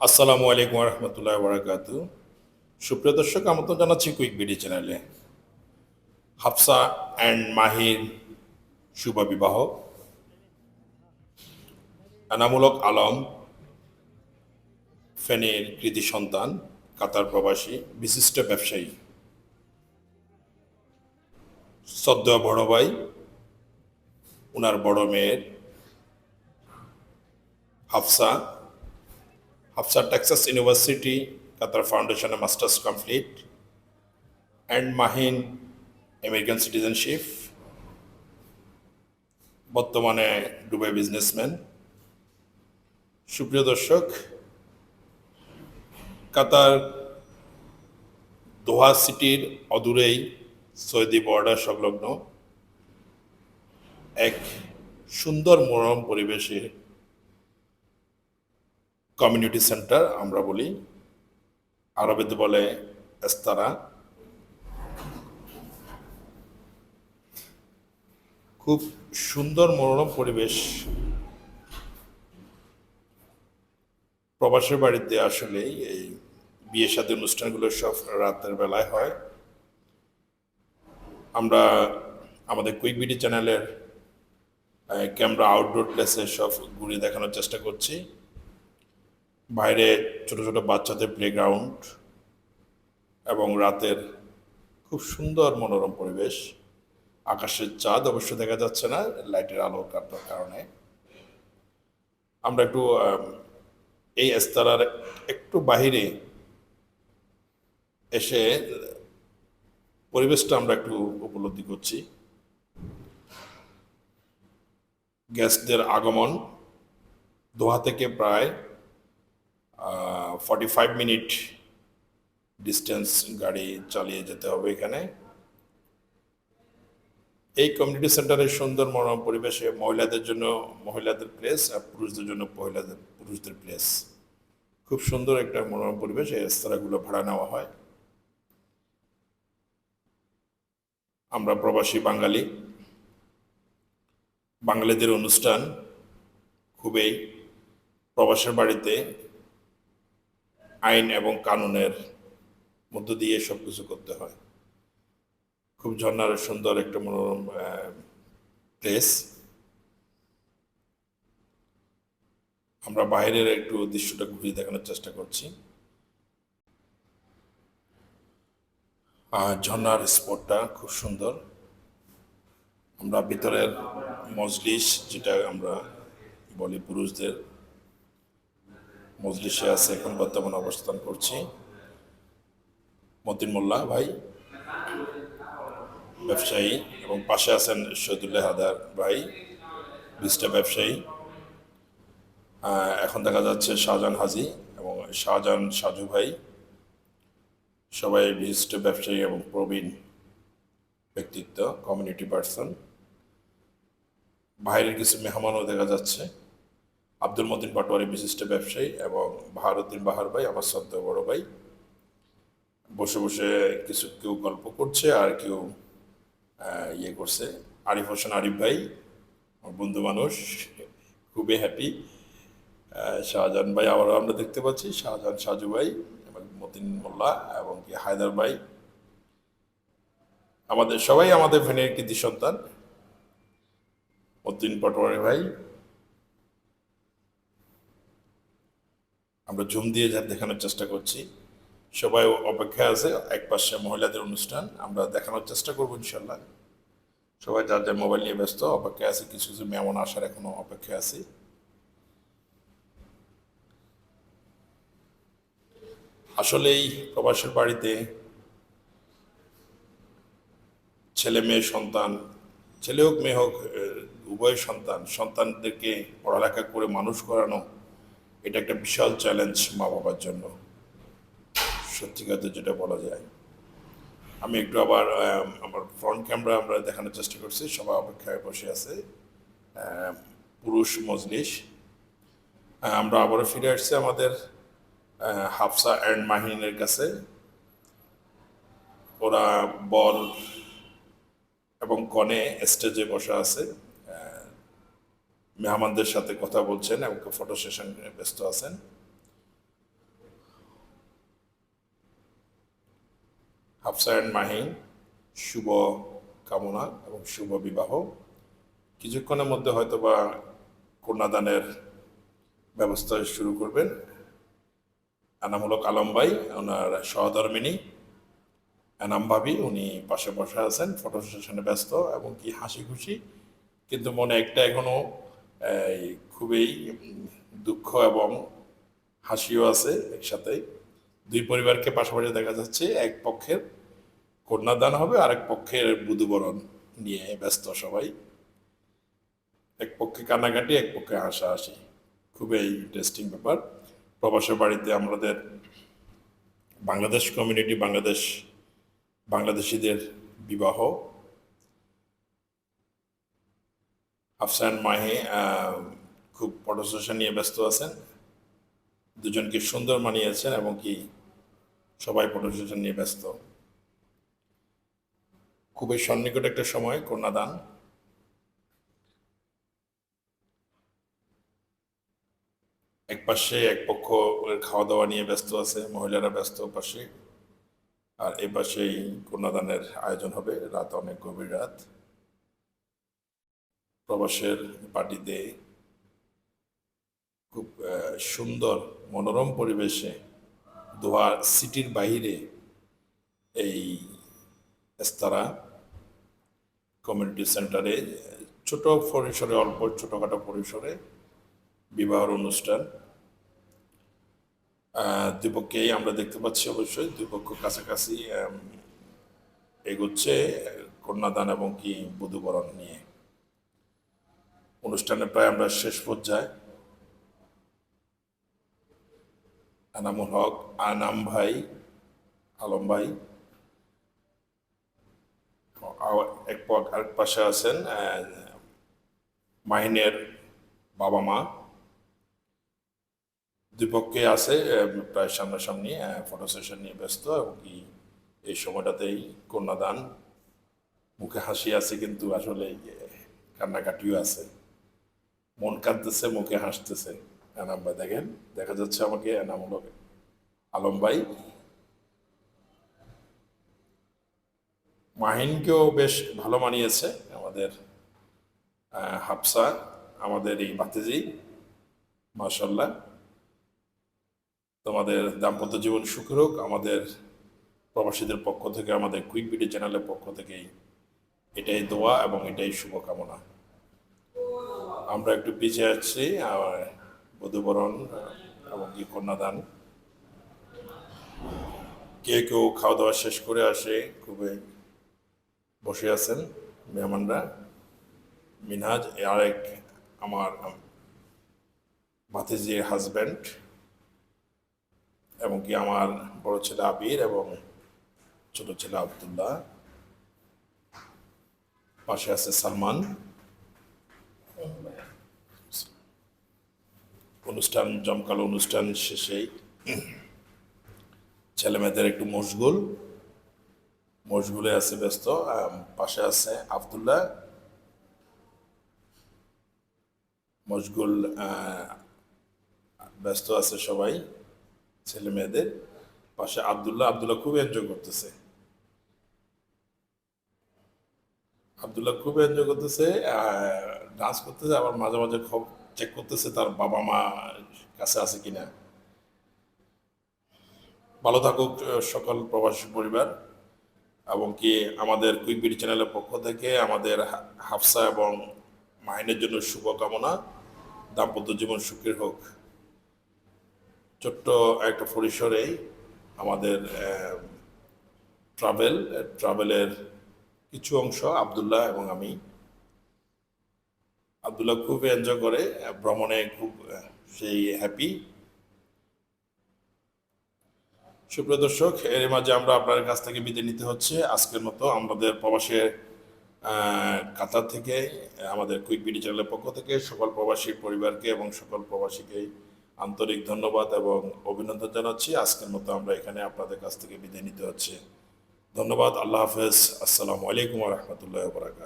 আসসালামু আলাইকুম রহমতুল্লাহ বারাকাতু সুপ্রিয় দর্শক, আমন্ত্রণ জানাচ্ছি কুইক বিডি চ্যানেলে হাফসা অ্যান্ড মাহির শুভ বিবাহ। এনামূলক আলম, ফেনীর কৃতি সন্তান, কাতার প্রবাসী, বিশিষ্ট ব্যবসায়ী। সদ্য বড় ভাই ওনার বড় মেয়ের Hafsa Hafsa Texas University, Qatar Foundation Masters complete, and Mahin American citizenship. বর্তমানে দুবাই বিজনেসম্যান সুপ্রিয় দর্শক কাতার দোহা সিটির অদূরেই সৌদি বর্ডার সংলগ্ন এক সুন্দর মনোরম পরিবেশে কমিউনিটি সেন্টার, আমরা বলি। আরবেতে বলে এস্তারা। খুব সুন্দর মনোরম পরিবেশ। প্রবাসের বাড়িতে আসলে এই বিয়ে সাথে অনুষ্ঠানগুলো সব রাতের বেলায় হয়। আমরা আমাদের কুইক বিডি চ্যানেলের ক্যামেরা আউটডোর প্লেসে সব ঘুরিয়ে দেখানোর চেষ্টা করছি। বাইরে ছোট ছোট বাচ্চাদের প্লেগ্রাউন্ড এবং রাতের খুব সুন্দর মনোরম পরিবেশ। আকাশের চাঁদ অবশ্য দেখা যাচ্ছে না লাইটের আলো কাটার কারণে। আমরা একটু এই এস্তারার একটু বাহিরে এসে পরিবেশটা আমরা একটু উপলব্ধি করছি। গেস্টদের আগমন দোহা থেকে প্রায় ফর্টি ফাইভ মিনিট ডিস্টেন্স গাড়ি চালিয়ে যেতে হবে এখানে। এই কমিউনিটি সেন্টারের সুন্দর মনোরম পরিবেশে মহিলাদের জন্য, মহিলাদের প্লেস আর পুরুষদের জন্য মহিলাদের, পুরুষদের প্লেস খুব সুন্দর একটা মনোরম পরিবেশ এই রেস্তোরাঁগুলো ভাড়া নেওয়া হয়। আমরা প্রবাসী বাঙালি। বাঙালিদের অনুষ্ঠান খুবই প্রবাসের বাড়িতে আইন এবং কানুনের মধ্য দিয়ে সব কিছু করতে হয়। খুব ঝর্ণার সুন্দর একটা মনোরম প্লেস আমরা বাইরের একটু দৃশ্যটা ঘুরিয়ে দেখানোর চেষ্টা করছি। আর ঝর্ণার স্পটটা খুব সুন্দর। আমরা ভিতরের মজলিস, যেটা আমরা বলি পুরুষদের মজলিসে আছে, এখন বর্তমান অবস্থান করছি। মতিন মোল্লা ভাই, ব্যবসায়ী এবং পাশে আছেন শহীদুল্লাহ হাদার ভাই বিশিষ্ট ব্যবসায়ী। এখন দেখা যাচ্ছে শাহজাহান হাজি এবং শাহজাহান সাজু ভাই। সবাই বিশিষ্ট ব্যবসায়ী এবং প্রবীণ ব্যক্তিত্ব কমিউনিটি পার্সন বাইরের কিছু মেহমানও দেখা যাচ্ছে। আব্দুল মতিন পাটোয়ারি বিশিষ্ট ব্যবসায়ী এবং বাহারুদ্দিন বাহার ভাই, আমার সদ্য বড় ভাই। বসে বসে কিছু কেউ গল্প করছে আর কেউ ইয়ে করছে। আরিফ হোসেন আরিফ ভাই, আমার বন্ধু মানুষ, খুবই হ্যাপি শাহজাহান ভাই আবারও আমরা দেখতে পাচ্ছি, শাহজাহান সাজু ভাই, এবং মতিন মোল্লা এবং কি হায়দার ভাই। আমাদের, সবাই আমাদের ফেনের কৃতি সন্তান। মতিন পাটোয়ারি ভাই আমরা জুম দিয়ে যা দেখানোর চেষ্টা করছি। সবাই অপেক্ষায় আছে, এক পাশে মহিলাদের অনুষ্ঠান, আমরা দেখানোর চেষ্টা করব ইনশাল্লাহ সবাই যার যার মোবাইল নিয়ে ব্যস্ত, অপেক্ষায় আছে, কিছু কিছু মেমন আসার এখনও অপেক্ষায় আছি। আসলেই প্রবাসের বাড়িতে ছেলে মেয়ে, সন্তান, ছেলে হোক, মেয়ে হোক, উভয় সন্তান, সন্তানদেরকে পড়ালেখা করে মানুষ করানো এটা একটা বিশাল চ্যালেঞ্জ মা বাবার জন্য সত্যিকারে যেটা বলা যায়। আমি একটু আবার আমার ফ্রন্ট ক্যামেরা আমরা দেখানোর চেষ্টা করছি, সবাই অপেক্ষায় বসে আছে। পুরুষ মজলিস। আমরা আবারও ফিরে আসছি আমাদের হাফসা অ্যান্ড মাহিনের কাছে। ওরা বল এবং কনে স্টেজে বসা আছে। মেহমানদের সাথে কথা বলছেন এবং ফটো সেশন ব্যস্ত আছেন। হাফসায়ন মাহিন, শুভ কামনা এবং শুভ বিবাহ। কিছুক্ষণের মধ্যে হয়তো বা কন্যাদানের ব্যবস্থা শুরু করবেন। এনামূলক আলম ভাই, ওনার সহধর্মিনী। এনাম ভাবি, উনি পাশে বসে আছেন ফটো সেশনে ব্যস্ত এবং কি হাসি খুশি কিন্তু মনে একটা এখনও খুবই দুঃখ এবং হাসিও আছে একসাথে। দুই পরিবারকে পাশাপাশি দেখা যাচ্ছে, এক পক্ষের কন্যাদান হবে আর এক পক্ষের বুধুবরণ নিয়ে ব্যস্ত সবাই। এক পক্ষে কান্নাকাটি, এক পক্ষে হাসাহাসি। খুবই ইন্টারেস্টিং ব্যাপার। প্রবাসের বাড়িতে আমাদের বাংলাদেশ কমিউনিটি বাংলাদেশ, বাংলাদেশিদের বিবাহ। আফসান মাহে খুব ফটো সেশন নিয়ে ব্যস্ত আছেন। দুজনকে সুন্দর মানিয়েছেন এবং কি সবাই ফটো সেশন নিয়ে ব্যস্ত। খুবই সন্নিকট একটা সময়, কন্যাদান। এক পাশে এক পক্ষ খাওয়া দাওয়া নিয়ে ব্যস্ত আছে, মহিলারা ব্যস্ত পাশে। আর এই পাশেই কন্যাদানের আয়োজন হবে, রাত অনেক গভীর রাত। প্রবাসের পার্টিতে খুব সুন্দর, মনোরম পরিবেশে দোহা সিটির বাইরে এই স্তারা কমিউনিটি সেন্টারে ছোট পরিসরে, অল্প ছোটখাটো পরিসরে বিবাহের অনুষ্ঠান। দুই আমরা দেখতে পাচ্ছি অবশ্যই দুই পক্ষ কাছাকাছি এগোচ্ছে কন্যাদান এবং কি বধূবরণ নিয়ে। অনুষ্ঠানে প্রায় আমরা শেষ পর্যায়ে। আনামুল হক, আনাম ভাই, আলম ভাই এক আরেক পাশে আছেন মাহিনের বাবা মা। দুই পক্ষে আছে প্রায় সামনাসামনি ফটো সেশন নিয়ে ব্যস্ত এবং কি এই সময়টাতেই কন্যাদান। মুখে হাসি আছে কিন্তু আসলে কান্নাকাটিও আছে। মন কাঁদতেছে, মুখে হাসতেছে। এনাম ভাই দেখেন, দেখা যাচ্ছে আমাকে এনামূলক আলম ভাই। মাহিনকেও বেশ ভালো মানিয়েছে আমাদের হাফসা, আমাদের এই বাতিজি মাশাল্লাহ তোমাদের দাম্পত্য জীবন সুখের হোক, আমাদের প্রবাসীদের পক্ষ থেকে, আমাদের কুইক বিডি চ্যানেলের পক্ষ থেকেই এটাই দোয়া এবং এটাই শুভকামনা। আমরা একটু পিছিয়ে আছি আর বধুবরণ কি কন্যাদান। কে কেউ খাওয়া দাওয়া শেষ করে আসে, খুবই বসে আছেন মেহমানরা। মিনহাজ আরেক আমার ভাতিজির হাজব্যান্ড এবং কি আমার বড় ছেলে আবির এবং ছোট ছেলে আবদুল্লাহ। পাশে আছে সালমান। অনুষ্ঠান, জমকালো অনুষ্ঠান শেষেই ছেলে মেয়েদের একটু মশগুল। মশগুলে আছে, ব্যস্ত পাশে আছে আবদুল্লাহ। মশগুল ব্যস্ত আছে সবাই, ছেলে মেয়েদের। পাশে আবদুল্লাহ আবদুল্লাহ খুব এনজয় করতেছে। আবদুল্লাহ খুব এনজয় করতেছে ডান্স করতেছে, আবার মাঝে মাঝে খব চেক করতেছে তার বাবা মা কাছে আছে কিনা। ভালো থাকুক সকল প্রবাসী পরিবার, এবং কি আমাদের কুইক বিডি চ্যানেলের পক্ষ থেকে আমাদের হাফসা এবং মাহিনের জন্য শুভকামনা। দাম্পত্য জীবন সুখের হোক। ছোট্ট একটা পরিসরেই আমাদের ট্রাভেল ট্রাভেলের কিছু অংশ আবদুল্লাহ এবং আমি আবদুল্লাহ খুব এনজয় করে ভ্রমণে খুব সেই হ্যাপি সুপ্রিয় দর্শক, এর মাঝে আমরা আপনার কাছ থেকে বিদায় নিতে হচ্ছে। আজকের মতো আমাদের প্রবাসের কাতার থেকে, আমাদের কুইক বিডি চ্যানেলের পক্ষ থেকে সকল প্রবাসী পরিবারকে এবং সকল প্রবাসীকে আন্তরিক ধন্যবাদ এবং অভিনন্দন জানাচ্ছি। আজকের মতো আমরা এখানে আপনাদের কাছ থেকে বিদায় নিতে হচ্ছে। ধন্যবাদ, আল্লাহ হাফেজ। আসসালামু আলাইকুম রহমতুল্লাহ বরাকাত